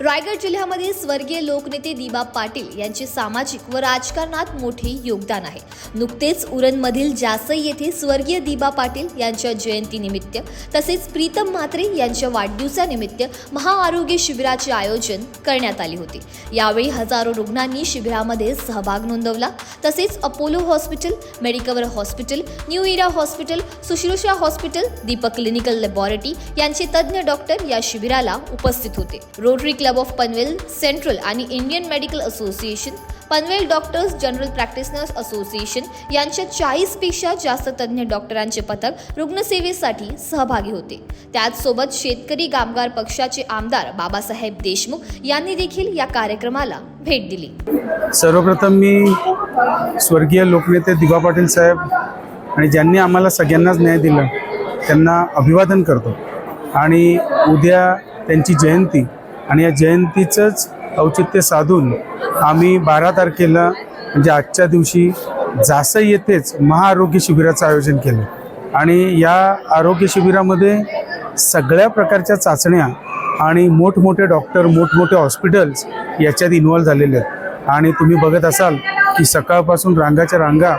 रायगड जिल्ह्यामध्ये स्वर्गीय लोकनेते दिबा पाटील यांचे सामाजिक व राजकारणात मोठे योगदान आहे. नुकतेच उरणमधील जासई येथे स्वर्गीय दिबा पाटील यांच्या जयंतीनिमित्त तसेच प्रीतम म्हात्रे यांच्या वाढदिवसानिमित्त महाआरोग्य शिबिराचे आयोजन करण्यात आले होते. यावेळी हजारो रुग्णांनी शिबिरामध्ये सहभाग नोंदवला. तसेच Apollo hospital Medicover hospital new era hospital Sushrusha hospital Deepak clinical laboratory यांचे तज्ज्ञ डॉक्टर या शिबिराला उपस्थित होते. Rotary club of Panvel central आणि Indian medical association Panvel doctors general practitioners association यांच्या चाळीसपेक्षा जास्त तज्ज्ञ डॉक्टरांचे पथक रुग्णसेवेसाठी सहभागी होते. त्याचसोबत शेतकरी कामगार पक्षाचे आमदार बाबासाहेब देशमुख यांनी देखील या कार्यक्रमाला भेट दिली. सर्वप्रथम मी स्वर्गीय लोकनेते दिवा पाटील साहेब आणि ज्यांनी आम्हाला सगळ्यांनाच न्याय दिला त्यांना अभिवादन करतो. आणि उद्या त्यांची जयंती आणि या जयंतीचंच औचित्य साधून आम्ही बारा तारखेला म्हणजे आजच्या दिवशी जासई येथेच महाआरोग्य शिबिराचं आयोजन केलं. आणि या आरोग्य शिबिरामध्ये सगळ्या प्रकारच्या चाचण्या आणि मोठमोठे डॉक्टर मोठमोठे हॉस्पिटल्स याच्यात इन्व्हॉल्व झालेले आहेत. आणि तुम्ही बघत असाल की सकाळपासून रांगाच्या रांगा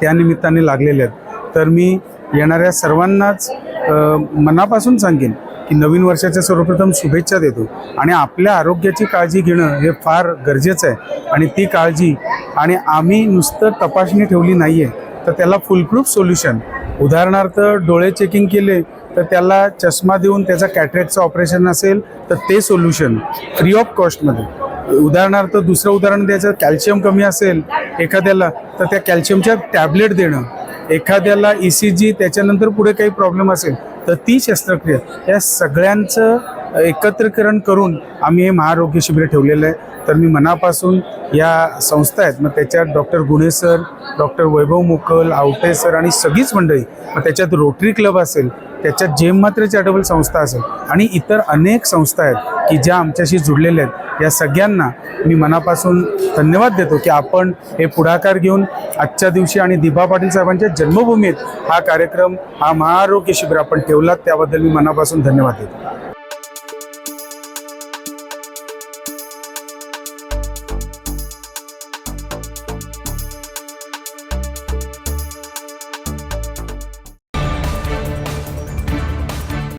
त्यानिमित्ताने लागलेल्या आहेत. तर मी येणाऱ्या सर्वांनाच मनापासून सांगेन की नवीन वर्षाच्या सर्वप्रथम शुभेच्छा देतो. आणि आपल्या आरोग्याची काळजी घेणं हे फार गरजेचं आहे. आणि ती काळजी आणि आम्ही नुसतं तपासणी ठेवली नाही आहे तर त्याला फुलप्रूफ सोल्युशन उदाहरणार्थ डोळे चेकिंग केले तर त्याला चष्मा देऊन त्याचा कॅटरेक्टचं ऑपरेशन असेल तर ते सोल्युशन फ्री ऑफ कॉस्टमध्ये उदाहरणार्थ दुसरं उदाहरण द्यायचं कॅल्शियम कमी असेल एखाद्याला तर त्या कॅल्शियमच्या टॅबलेट देणं. एखाद्याला ई सी जी त्याच्यानंतर पुढे काही प्रॉब्लेम असेल तर ती शस्त्रक्रिया. या सगळ्यांचं एकत्रीकरण करून आम्ही हे महाआरोग्य शिबिर ठेवलेलं आहे. तर मी मनापासून या संस्था आहेत मग त्याच्यात doctor Gune sir doctor Vaibhav Mukal Awate sir आणि सगळीच मंडळी मग त्याच्यात रोटरी क्लब असेल त्याच्यात जेम मात्र चॅरिटेबल संस्था असेल आणि इतर अनेक संस्था आहेत की ज्या आमच्याशी जुडलेल्या आहेत या सगळ्यांना मी मनापासून धन्यवाद देतो की आपण हे पुढाकार घेऊन आजच्या दिवशी आणि दिभा पाटील साहेबांच्या जन्मभूमीत हा कार्यक्रम हा महाआरोग्य शिबिर आपण ठेवलात त्याबद्दल मी मनापासून धन्यवाद देतो.